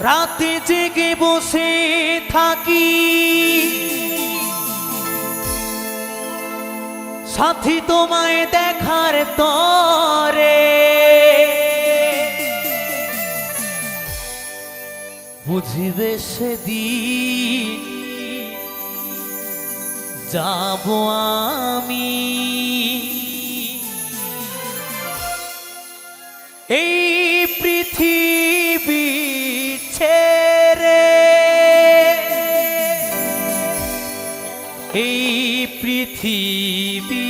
রাতে জেগে বসে থাকি। সাথী তোমায় দেখার তরে। বুঝিবে সেদিন যাব আমি। এই পৃথিবী পৃথিবী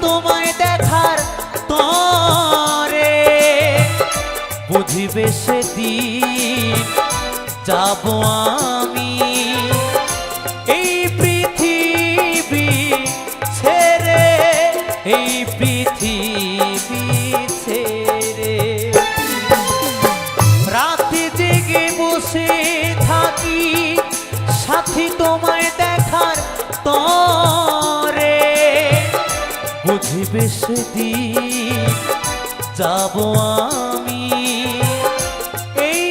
তোমায় দেখার তরে। বুঝিবে সেদিন যাব আমি। এই পৃথিবী ছেড়ে, এই পৃথিবী ছেড়ে। রাতে জেগে বসে থাকি, সাথী তোমায় দেখার তরে। বুঝিবে সেদিন যাব আমি। এই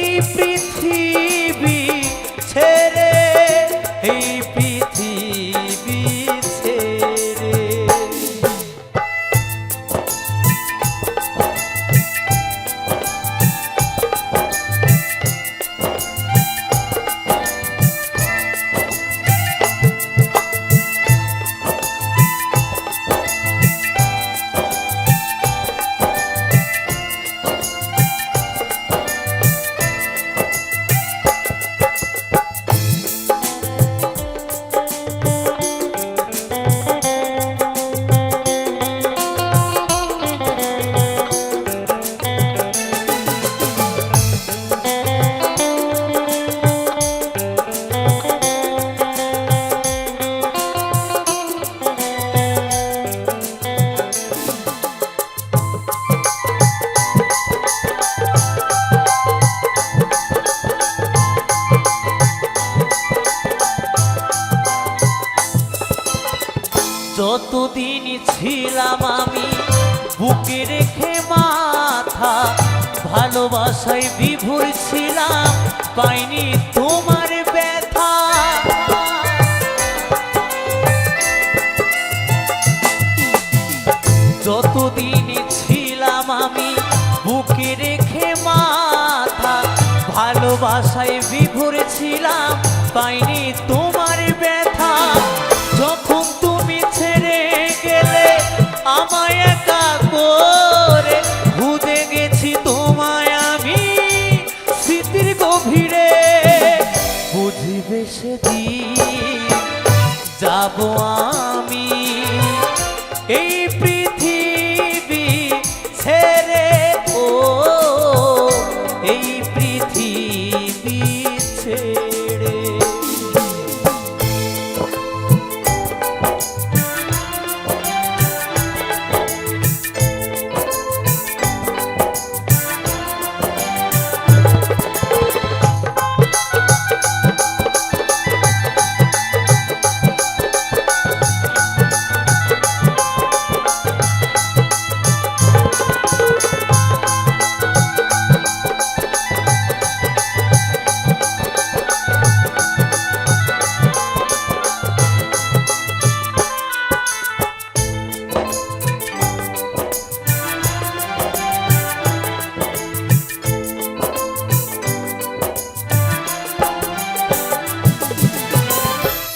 যতদিন ছিলাম আমি, বুকে রেখে মাথা ভালোবাসায় বিভোর ছিলাম, পাইনি তোমার ব্যথা। যতদিন ছিলাম আমি, বুকে রেখে মাথা ভালোবাসায় বিভোর ছিলাম, পাইনি একা করে গেছি তোমায় আমি। স্মৃতির গভীরে বুঝিবে সেদিন যাব আমি। এই পৃথিবী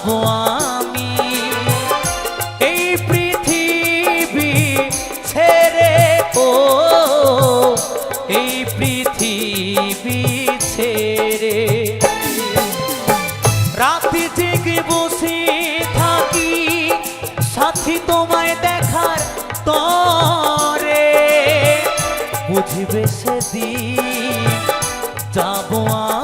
যাব আমি। এই পৃথিবী ছেড়ে ও এই পৃথিবী ছেড়ে। রাতে জেগে বসে থাকি, সাথী তোমায় দেখার তরে। বুঝবে সেদিন যাব আমি